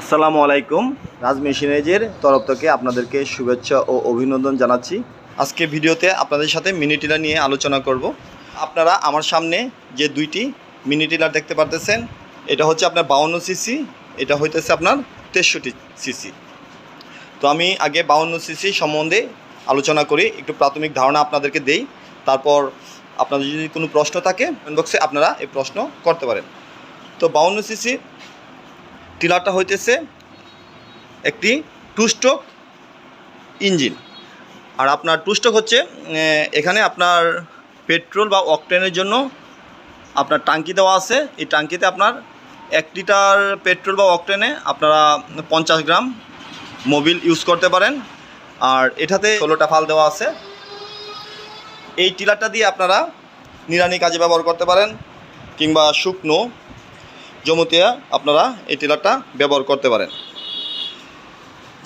আসসালামু আলাইকুম। রাজ মেশিনেজের তরফ থেকে আপনাদেরকে শুভেচ্ছা ও অভিনন্দন জানাচ্ছি। আজকে ভিডিওতে আপনাদের সাথে মিনি টিলার নিয়ে আলোচনা করব। আপনারা আমার সামনে যে দুইটি মিনি টিলার দেখতে পারতেছেন, এটা হচ্ছে আপনার বাউন্ন সিসি, এটা হইতেছে আপনার তেষট্টি সিসি। তো আমি আগে বাউন্ন সিসি সম্বন্ধে আলোচনা করি, একটু প্রাথমিক ধারণা আপনাদেরকে দেই, তারপর আপনাদের যদি কোনো প্রশ্ন থাকে বক্সে আপনারা এই প্রশ্ন করতে পারেন। তো বাউন্ন সিসি টিলারটা হইতেছে একটি টু ইঞ্জিন আর আপনার টু হচ্ছে এখানে আপনার পেট্রোল বা অকটেনের জন্য আপনার টাঙ্কি দেওয়া আছে। এই টাঙ্কিতে আপনার এক লিটার পেট্রোল বা অকটেনে আপনারা পঞ্চাশ গ্রাম মোবিল ইউজ করতে পারেন। আর এটাতে ষোলোটা ফাল দেওয়া আছে। এই টিলারটা দিয়ে আপনারা নিরানি কাজে ব্যবহার করতে পারেন কিংবা শুকনো জমিতে আপনারা এই টিলারটা ব্যবহার করতে পারেন।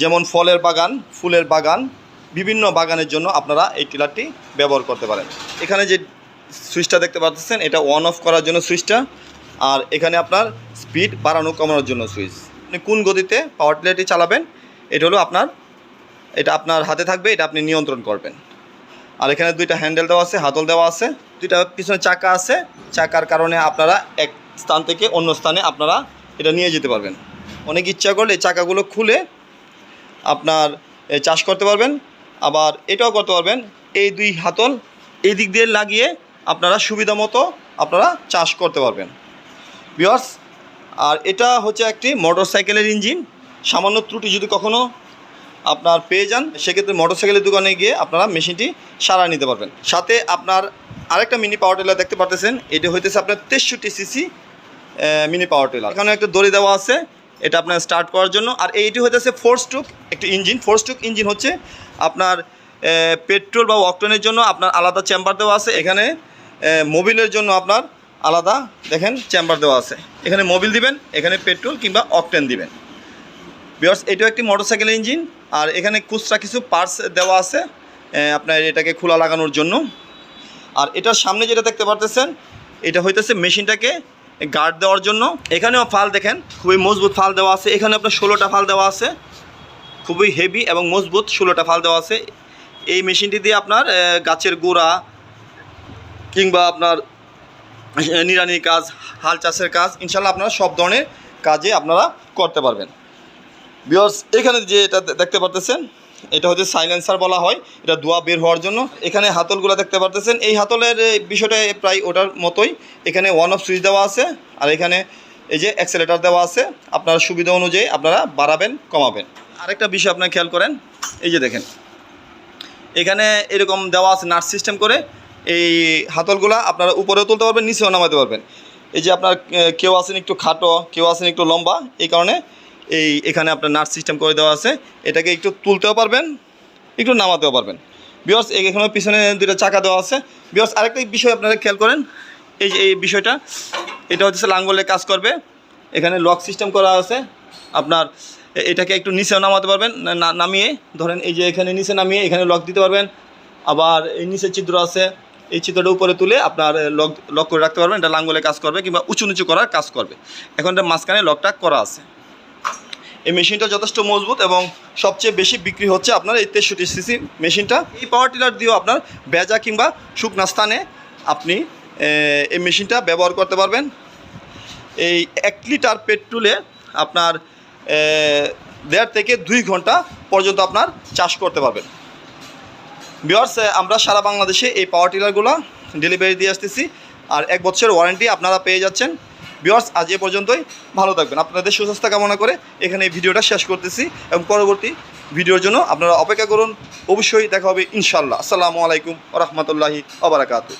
যেমন ফলের বাগান, ফুলের বাগান, বিভিন্ন বাগানের জন্য আপনারা এই টিলারটি ব্যবহার করতে পারেন। এখানে যে সুইচটা দেখতে পাচ্ছেন, এটা অন অফ করার জন্য সুইচটা, আর এখানে আপনার স্পিড বাড়ানো, কমানোর জন্য সুইচ। আপনি কোন গতিতে পাওয়ার টিলারটি চালাবেন, এটা হলো আপনার, এটা আপনার হাতে থাকবে, এটা আপনি নিয়ন্ত্রণ করবেন। আর এখানে দুইটা হ্যান্ডেল দেওয়া আছে, হাতল দেওয়া আছে, দুইটা পিছনে চাকা আছে। চাকার কারণে আপনারা এক স্থান থেকে অন্য স্থানে আপনারা এটা নিয়ে যেতে পারবেন। অনেক ইচ্ছা করলে চাকাগুলো খুলে আপনার চাষ করতে পারবেন। আবার এটাও করতে পারবেন, এই দুই হাতল এই দিক দিয়ে লাগিয়ে আপনারা সুবিধা মতো আপনারা চাষ করতে পারবেন। বিয়ার্স, আর এটা হচ্ছে একটি মোটর সাইকেলের ইঞ্জিন। সামান্য ত্রুটি যদি কখনো আপনার পেয়ে যান, সেক্ষেত্রে মোটরসাইকেলের দোকানে গিয়ে আপনারা মেশিনটি সারা নিতে পারবেন। সাথে আপনার আরেকটা মিনি পাওয়ার টেলার দেখতে পারতেছেন, এটা হইতেছে আপনার তেষট্টি সিসি মিনি পাওয়ার টেলার এখানে একটা দড়ি দেওয়া আছে, এটা আপনার স্টার্ট করার জন্য। আর এইটি হইতেছে ফোর স্ট্রোক একটি ইঞ্জিন ফোর স্ট্রোক ইঞ্জিন হচ্ছে আপনার পেট্রোল বা অকটনের জন্য আপনার আলাদা চেম্বার দেওয়া আছে। এখানে মোবিলের জন্য আপনার আলাদা, দেখেন চেম্বার দেওয়া আছে। এখানে মোবিল দিবেন, এখানে পেট্রোল কিংবা অকটেন দিবেন। বিয়ার্স এটাও একটি মোটরসাইকেল ইঞ্জিন আর এখানে খুচরা কিছু পার্টস দেওয়া আছে আপনার এটাকে খোলা লাগানোর জন্য। আর এটার সামনে যেটা দেখতে পারতেছেন, এটা হইতেছে মেশিনটাকে গার্ড দেওয়ার জন্য। এখানেও ফাল দেখেন খুবই মজবুত ফাল দেওয়া আছে। এখানে আপনার ষোলোটা ফাল দেওয়া আছে। খুবই হেভি এবং মজবুত ষোলোটা ফাল দেওয়া আছে। এই মেশিনটি দিয়ে আপনার গাছের গোড়া কিংবা আপনার এ, নিড়ানির কাজ হাল চাষের কাজ ইনশাল্লাহ আপনারা সব ধরনের কাজে আপনারা করতে পারবেন। বিয়স এখানে যে এটা দেখতে পারতেছেন এটা হচ্ছে সাইলেন্সার বলা হয়। এটা ধোয়া বের হওয়ার জন্য। এখানে হাতলগুলো দেখতে পারতেছেন। এই হাতলের বিষয়টা প্রায় ওটার মতোই। এখানে ওয়ান অফ সুইচ দেওয়া আছে আর এখানে এই যে অ্যাক্সেলেটার দেওয়া আছে। আপনার সুবিধা অনুযায়ী আপনারা বাড়াবেন, কমাবেন। আরেকটা বিষয় আপনার খেয়াল করেন। এই যে দেখেন। এখানে এরকম দেওয়া আছে নার্স সিস্টেম করে। এই হাতলগুলা আপনারা উপরেও তুলতে পারবেন, নিচেও নামাতে পারবেন। এই যে আপনার কেউ আছেন একটু খাটো, কেউ আছেন একটু লম্বা, এই কারণে এই এখানে আপনার নার্স সিস্টেম করে দেওয়া আছে। এটাকে একটু তুলতেও পারবেন, একটু নামাতেও পারবেন। বিয়স এখানে পিছনে দুটো চাকা দেওয়া আছে। বিয়স আরেকটা বিষয় আপনারা খেয়াল করেন, এই যে এই বিষয়টা, এটা হচ্ছে লাঙ্গলে কাজ করবে। এখানে লক সিস্টেম করা আছে। আপনার এটাকে একটু নিচেও নামাতে পারবেন নামিয়ে, ধরেন এই যে এখানে নিচে নামিয়ে এখানে লক দিতে পারবেন। আবার এই নিচে চিত্র আছে, এই চিত্রটা উপরে তুলে আপনার লক লক করে রাখতে পারবেন। এটা লাঙ্গলে কাজ করবে কিংবা উঁচু নিচু করার কাজ করবে। এখন এটা মাঝখানে লকটা করা আছে। এই মেশিনটা যথেষ্ট মজবুত এবং সবচেয়ে বেশি বিক্রি হচ্ছে আপনার এই তেষট্টি সিসি মেশিনটা। এই পাওয়ার টিলার দিয়েও আপনার বেজা কিংবা শুকনা স্থানে আপনি এই মেশিনটা ব্যবহার করতে পারবেন। এই এক লিটার পেট্রোলে আপনার দেড় থেকে দুই ঘণ্টা পর্যন্ত আপনার চাষ করতে পারবেন। বিয়ার্স আমরা সারা বাংলাদেশে এই পাওয়ার টিলারগুলো ডেলিভারি দিয়ে আসতেছি। আর এক বছরের ওয়ারেন্টি আপনারা পেয়ে যাচ্ছেন। বিয়ার্স আজ এ পর্যন্তই। ভালো থাকবেন। আপনাদের সুস্বাস্থ্য কামনা করে এখানে এই ভিডিওটা শেষ করতেছি এবং পরবর্তী ভিডিওর জন্য আপনারা অপেক্ষা করুন। অবশ্যই দেখা হবে ইনশাল্লাহ আসসালামু আলাইকুম রহমতুল্লাহি আবরাকাতু